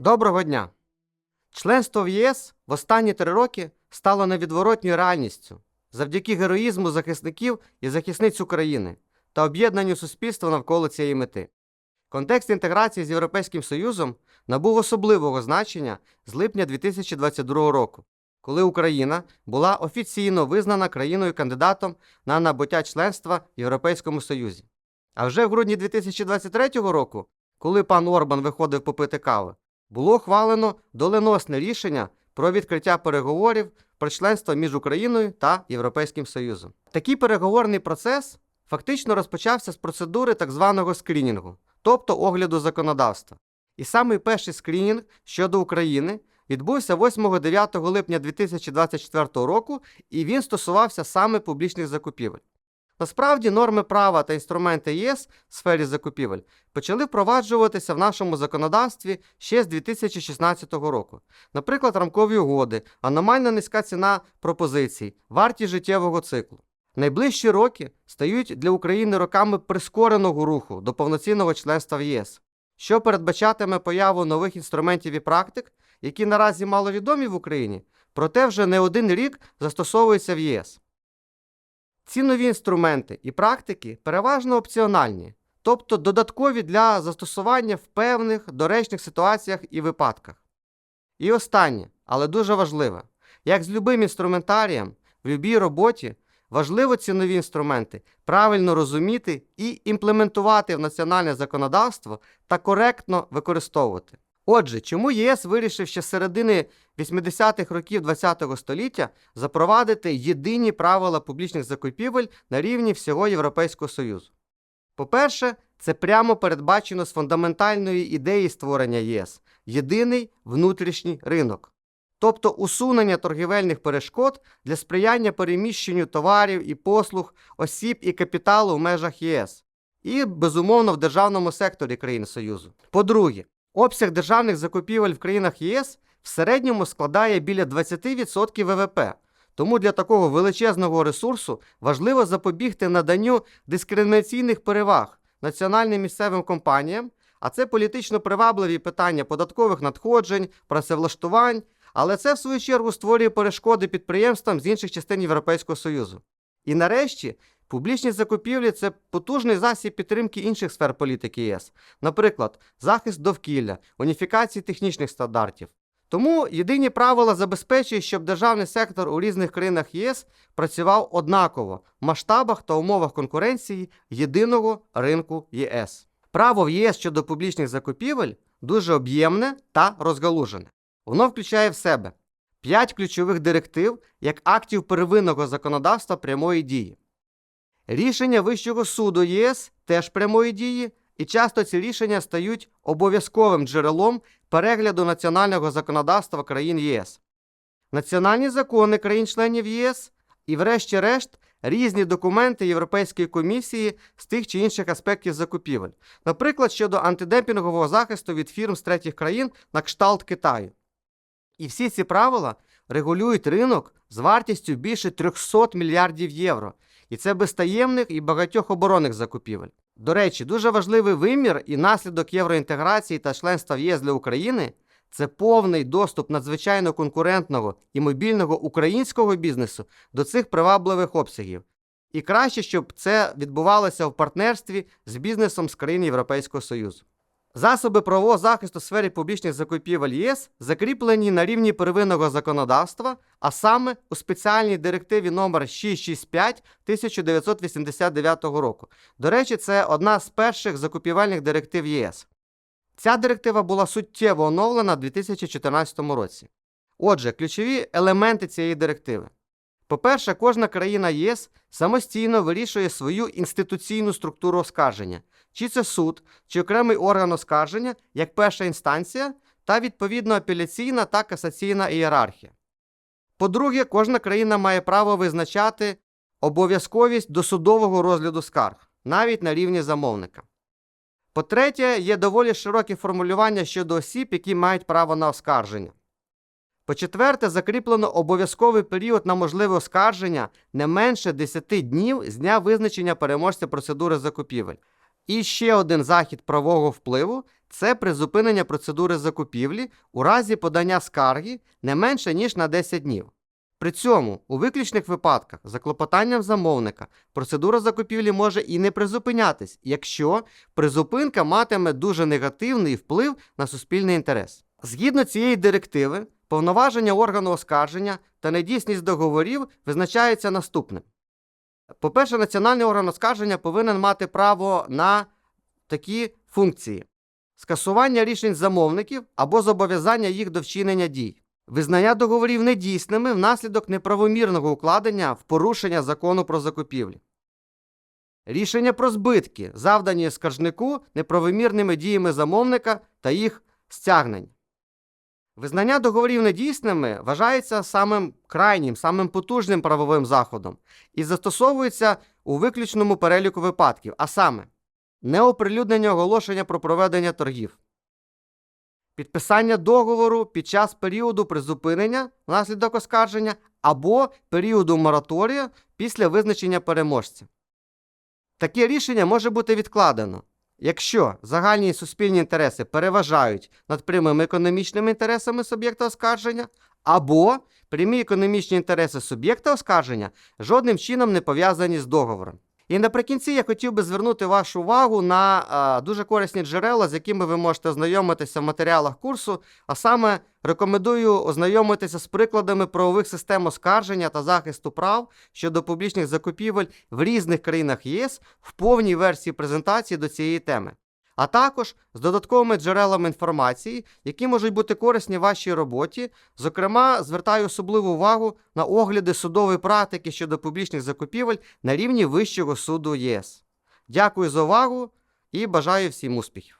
Доброго дня! Членство в ЄС в останні три роки стало невідворотньою реальністю завдяки героїзму захисників і захисниць України та об'єднанню суспільства навколо цієї мети. Контекст інтеграції з Європейським Союзом набув особливого значення з липня 2022 року, коли Україна була офіційно визнана країною-кандидатом на набуття членства в Європейському Союзі. А вже в грудні 2023 року, коли пан Орбан виходив попити кави, було ухвалено доленосне рішення про відкриття переговорів про членство між Україною та Європейським Союзом. Такий переговорний процес фактично розпочався з процедури так званого скрінінгу, тобто огляду законодавства. І самий перший скрінінг щодо України відбувся 8-9 липня 2024 року, і він стосувався саме публічних закупівель. Насправді норми права та інструменти ЄС в сфері закупівель почали впроваджуватися в нашому законодавстві ще з 2016 року. Наприклад, рамкові угоди, аномально низька ціна пропозицій, вартість життєвого циклу. Найближчі роки стають для України роками прискореного руху до повноцінного членства в ЄС, що передбачатиме появу нових інструментів і практик, які наразі маловідомі в Україні, проте вже не один рік застосовуються в ЄС. Ці нові інструменти і практики переважно опціональні, тобто додаткові для застосування в певних доречних ситуаціях і випадках. І останнє, але дуже важливе, як з любим інструментарієм в любій роботі, важливо ці нові інструменти правильно розуміти і імплементувати в національне законодавство та коректно використовувати. Отже, чому ЄС вирішив ще з середини 80-х років ХХ століття запровадити єдині правила публічних закупівель на рівні всього Європейського Союзу? По-перше, це прямо передбачено з фундаментальної ідеї створення ЄС єдиний внутрішній ринок, тобто усунення торгівельних перешкод для сприяння переміщенню товарів і послуг, осіб і капіталу в межах ЄС, і, безумовно, в державному секторі країн Союзу. По-друге, Обсяг державних закупівель в країнах ЄС в середньому складає біля 20% ВВП. Тому для такого величезного ресурсу важливо запобігти наданню дискримінаційних переваг національним місцевим компаніям, а це політично привабливі питання податкових надходжень, працевлаштувань, але це в свою чергу створює перешкоди підприємствам з інших частин Європейського Союзу. І нарешті Публічні закупівлі це потужний засіб підтримки інших сфер політики ЄС, наприклад, захист довкілля, уніфікації технічних стандартів. Тому єдині правила забезпечують, щоб державний сектор у різних країнах ЄС працював однаково в масштабах та умовах конкуренції єдиного ринку ЄС. Право в ЄС щодо публічних закупівель дуже об'ємне та розгалужене. Воно включає в себе 5 ключових директив як актів первинного законодавства прямої дії. Рішення Вищого суду ЄС теж прямої дії, і часто ці рішення стають обов'язковим джерелом перегляду національного законодавства країн ЄС. Національні закони країн-членів ЄС і, врешті-решт, різні документи Європейської комісії з тих чи інших аспектів закупівель, наприклад, щодо антидемпінгового захисту від фірм з третіх країн на кшталт Китаю. І всі ці правила регулюють ринок з вартістю більше 300 мільярдів євро. І це без таємних і багатьох оборонних закупівель. До речі, дуже важливий вимір і наслідок євроінтеграції та членства в ЄС для України це повний доступ надзвичайно конкурентного і мобільного українського бізнесу до цих привабливих обсягів. І краще, щоб це відбувалося в партнерстві з бізнесом з країн Європейського Союзу. Засоби правового захисту в сфері публічних закупівель ЄС закріплені на рівні первинного законодавства, а саме у спеціальній директиві номер 665 1989 року. До речі, це одна з перших закупівельних директив ЄС. Ця директива була суттєво оновлена в 2014 році. Отже, ключові елементи цієї директиви. По-перше, кожна країна ЄС самостійно вирішує свою інституційну структуру оскарження, чи це суд, чи окремий орган оскарження як перша інстанція та відповідно апеляційна та касаційна ієрархія. По-друге, кожна країна має право визначати обов'язковість досудового розгляду скарг, навіть на рівні замовника. По-третє, є доволі широкі формулювання щодо осіб, які мають право на оскарження. По-четверте, закріплено обов'язковий період на можливе оскарження не менше 10 днів з дня визначення переможця процедури закупівель. І ще один захід правового впливу це призупинення процедури закупівлі у разі подання скарги не менше ніж на 10 днів. При цьому у виключних випадках за клопотанням замовника процедура закупівлі може і не призупинятись, якщо призупинка матиме дуже негативний вплив на суспільний інтерес. Згідно цієї директиви, повноваження органу оскарження та недійсність договорів визначається наступним. По-перше, національний орган оскарження повинен мати право на такі функції: скасування рішень замовників або зобов'язання їх до вчинення дій, визнання договорів недійсними внаслідок неправомірного укладення в порушення закону про закупівлі. Рішення про збитки, завдані скаржнику неправомірними діями замовника та їх стягнення. Визнання договорів недійсними вважається самим крайнім, самим потужним правовим заходом і застосовується у виключному переліку випадків, а саме неоприлюднення оголошення про проведення торгів, підписання договору під час періоду призупинення внаслідок оскарження або періоду мораторія після визначення переможця. Таке рішення може бути відкладено, якщо загальні суспільні інтереси переважають над прямими економічними інтересами суб'єкта оскарження, або прямі економічні інтереси суб'єкта оскарження жодним чином не пов'язані з договором. І наприкінці я хотів би звернути вашу увагу на дуже корисні джерела, з якими ви можете ознайомитися в матеріалах курсу, а саме рекомендую ознайомитися з прикладами правових систем оскарження та захисту прав щодо публічних закупівель в різних країнах ЄС в повній версії презентації до цієї теми, а також з додатковими джерелами інформації, які можуть бути корисні вашій роботі. Зокрема, звертаю особливу увагу на огляди судової практики щодо публічних закупівель на рівні Вищого суду ЄС. Дякую за увагу і бажаю всім успіхів!